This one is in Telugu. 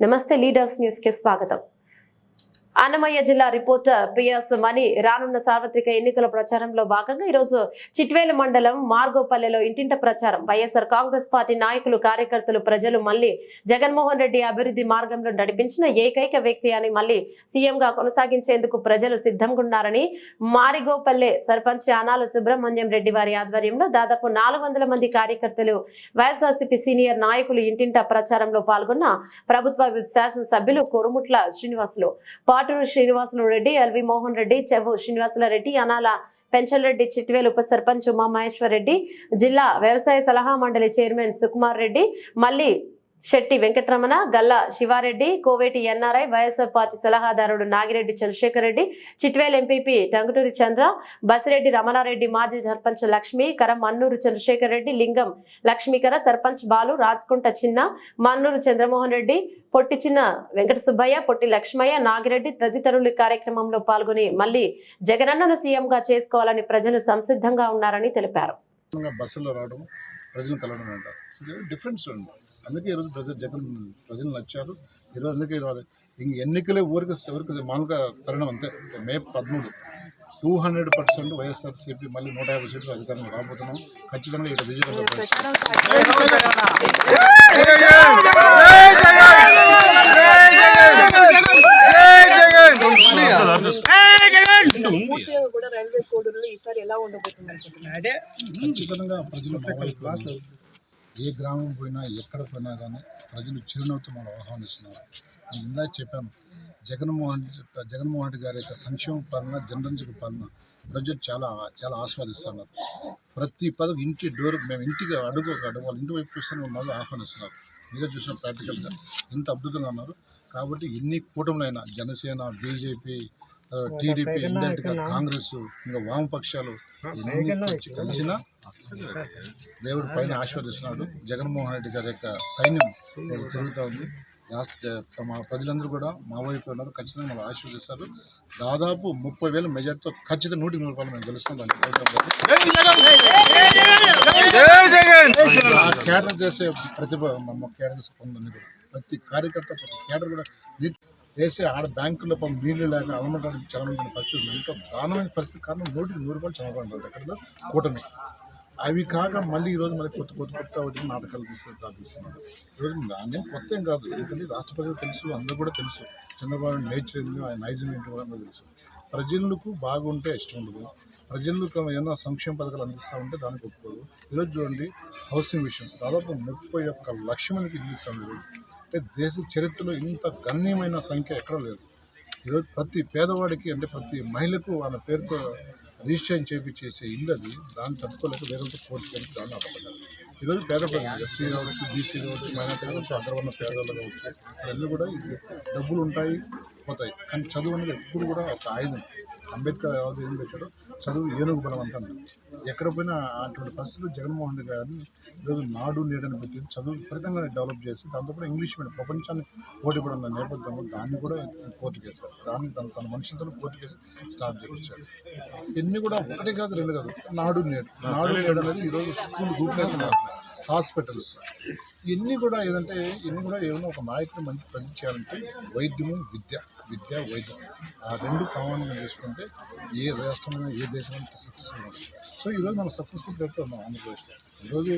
నమస్తే లీడర్స్ న్యూస్ కి స్వాగతం అన్నమయ్య జిల్లా రిపోర్టర్ పిఎస్ మణి రానున్న సార్వత్రిక ఎన్నికల ప్రచారంలో భాగంగా ఈరోజు చిట్వేలు మండలం మార్గోపల్లెలో ఇంటింట ప్రచారం. వైఎస్ఆర్ కాంగ్రెస్ పార్టీ నాయకులు కార్యకర్తలు ప్రజలు మళ్ళీ జగన్మోహన్ రెడ్డి అభివృద్ధి మార్గంలో నడిపించిన ఏకైక వ్యక్తి అని మళ్ళీ సీఎంగా కొనసాగించేందుకు ప్రజలు సిద్ధంగా ఉన్నారని మారిగోపల్లె సర్పంచ్ అనాల సుబ్రహ్మణ్యం రెడ్డి వారి ఆధ్వర్యంలో దాదాపు నాలుగు వందల మంది కార్యకర్తలు వైఎస్ఆర్సీపీ సీనియర్ నాయకులు ఇంటింట ప్రచారంలో పాల్గొన్న ప్రభుత్వ శాసనసభ్యులు కొరుముట్ల శ్రీనివాసులు. పాటూరు శ్రీనివాసులు రెడ్డి ఎల్వి మోహన్ రెడ్డి చెవు శ్రీనివాసుల రెడ్డి అనాల పెంచలరెడ్డి చిట్వేలు ఉప సర్పంచ్ ఉమామహేశ్వర్ రెడ్డి జిల్లా వ్యవసాయ సలహా మండలి చైర్మన్ సుకుమార్ రెడ్డి మళ్ళీ Shetty Venkataramana Galla Sivareddy Koveti NRI YSR party సలహాదారుడు Nagireddy Chandrasekhar Reddy Chitvel MPP Tanguturi Chandra Basireddy Ramanareddy మాజీ సర్పంచ్ లక్ష్మి కర మన్నూరు చంద్రశేఖర్ రెడ్డి లింగం లక్ష్మీకర సర్పంచ్ బాలు రాజ్కుంట చిన్న మన్నూరు చంద్రమోహన్ రెడ్డి పొట్టి చిన్న వెంకట సుబ్బయ్య పొట్టి లక్ష్మయ్య నాగిరెడ్డి తదితరులు కార్యక్రమంలో పాల్గొని మళ్ళీ జగనన్నను సీఎంగా చేసుకోవాలని ప్రజలు సంసిద్ధంగా ఉన్నారని తెలిపారు. బస్సులో రావడం ప్రజలు కలవడం అంటారు. డిఫరెన్స్ ఉంది. అందుకే ఈరోజు ప్రజలు జగన్ ప్రజలు నచ్చారు. ఈరోజు అందుకే ఇంక ఎన్నికలే ఊరికి ఊరికి మామూలుగా తరుణం అంతే. మే పదమూడు. టూ హండ్రెడ్ పర్సెంట్ వైఎస్ఆర్సీపీ మళ్ళీ నూట యాభై సీట్లు అధికారంలో రాబోతున్నాం. ఖచ్చితంగా ఇక్కడ విజయవంతం పూర్తిగా కూడా రైల్వే కోడూరులో ఈసారి ఎలా ఉండబోతుంది అనుకుంటున్నారు? ఖచ్చితంగా ప్రజలు. ఏ గ్రామం పోయినా ఎక్కడ పోయినా కానీ ప్రజలు చిరునవ్వుతో మనం ఆహ్వానిస్తున్నారు. నేను ఇందాక చెప్పాను జగన్మోహన్ జగన్మోహన్ రెడ్డి గారి యొక్క సంక్షేమ పాలన జనరంజక పాలన ప్రజలు చాలా చాలా ఆస్వాదిస్తున్నారు. ప్రతి పదం ఇంటి డోర్ మేము ఇంటికి అడుగు ఒక అడుగు వాళ్ళ ఇంటి వైపు చూస్తూనే ఉన్నారు ఆహ్వానిస్తున్నారు. మీరే చూసిన ప్రాక్టికల్గా ఎంత అద్భుతంగా ఉన్నారు. కాబట్టి ఎన్ని కూటములైనా జనసేన బీజేపీ టీడీపీ ఇండైరెక్ట్గా కాంగ్రెస్ ఇంకా వామపక్షాలు ఎన్ని వచ్చి కలిసినా దేవుడి పైన ఆశీర్వదిస్తున్నాడు. జగన్మోహన్ రెడ్డి గారి యొక్క సైన్యం తిరుగుతూ ఉంది. రాష్ట్ర మా ప్రజలందరూ కూడా మా వైపు ఉన్నారు. ఖచ్చితంగా మనం ఆశీర్వదిస్తారు. దాదాపు ముప్పై వేల మెజార్టీతో ఖచ్చితంగా నూటికి నూరు రూపాయలు మేము గెలుస్తాం ఆ కేటర్ చేసే ప్రతిభ మా పొందండి ప్రతి కార్యకర్త ప్రతి కేటర్ కూడా వేసే ఆడ బ్యాంకుల్లో పాపం నీళ్ళు లేక అలమటానికి చదవడం పరిస్థితి ఉంది. ఇంకా దారుణమైన పరిస్థితి కారణం నూటికి నూరు రూపాయలు చదవడం అక్కడ కూటమి. అవి కాక మళ్ళీ ఈరోజు మళ్ళీ కొత్త కొత్త కొత్త వాటికి నాటకాలు తీసుకుని తీస్తున్నారు. ఈరోజు దాన్ని కొత్త ఏం కాదు. ఎందుకంటే రాష్ట్ర ప్రజలు తెలుసు అందరూ కూడా తెలుసు. చంద్రబాబు నేచర్ ఏంటో ఆయన నైజం ఏంటో కూడా అందరూ తెలుసు. ప్రజలకు బాగుంటే ఇష్టం ఉండదు. ప్రజలకు ఏమైనా సంక్షేమ పథకాలు అందిస్తూ ఉంటే దానికి ఒప్పుకోదు ఈరోజు చూడండి హౌసింగ్ విషయం. దాదాపు ముప్పై ఒక్క లక్ష మందికి ఇల్లు ఇస్తాం ఈరోజు అంటే దేశ చరిత్రలో ఇంత గణనీయమైన సంఖ్య ఎక్కడ లేదు. ఈరోజు ప్రతి పేదవాడికి అంటే ప్రతి మహిళకు వాళ్ళ పేరుతో రిజిస్ట్రేషన్ చేపించేసే ఇల్లు అది. దాన్ని తట్టుకోలేక వేరే కోర్టు వెళ్ళి దాన్ని అప్పగలరు ఈరోజు పేద ప్రజలు ఎస్సీ కావచ్చు బీసీ కావచ్చు మైనార్టీ కావచ్చు అగ్రవర్ణ పేదవాళ్ళు కావచ్చు అన్నీ కూడా డబ్బులు ఉంటాయి. పోతాయి. కానీ చదువు అనేది ఎప్పుడు కూడా ఒక ఆయుధం. అంబేద్కర్ ఎవరు ఏం పెట్టాడో చదువు ఏనుగు బలం అంటాను ఎక్కడ పోయినా అటువంటి పరిస్థితులు జగన్మోహన్ రెడ్డి గారిని ఈరోజు నాడు నేడని పెట్టి చదువు విపరీతంగా డెవలప్ చేసి దాంతో కూడా ఇంగ్లీష్ మీడియం ప్రపంచాన్ని పోటీ పడిన నేపథ్యంలో దాన్ని కూడా కోర్టుకు వేశారు దాన్ని తన తన మనుషులతో కోర్టుకు వేసి స్టార్ట్ చేయించాడు ఇన్ని కూడా ఒకటి కాదు రెండు కాదు. నాడు నేడు. నాడు నేడు అనేది ఈరోజు స్కూల్ గ్రూప్ హాస్పిటల్స్. ఇవన్నీ కూడా ఏదంటే ఇవన్నీ కూడా ఏమైనా ఒక నాయకుడు మంచి పని చేయాలంటే వైద్యము విద్య విద్య వైద్యం. ఆ రెండు కామన్గా చేసుకుంటే ఏ రాష్ట్రంలో ఏ దేశంలో సక్సెస్ఫుల్ సో ఈరోజు మనం సక్సెస్ఫుల్ పెడుతున్నాం ఆంధ్రప్రదేశ్ ఈరోజు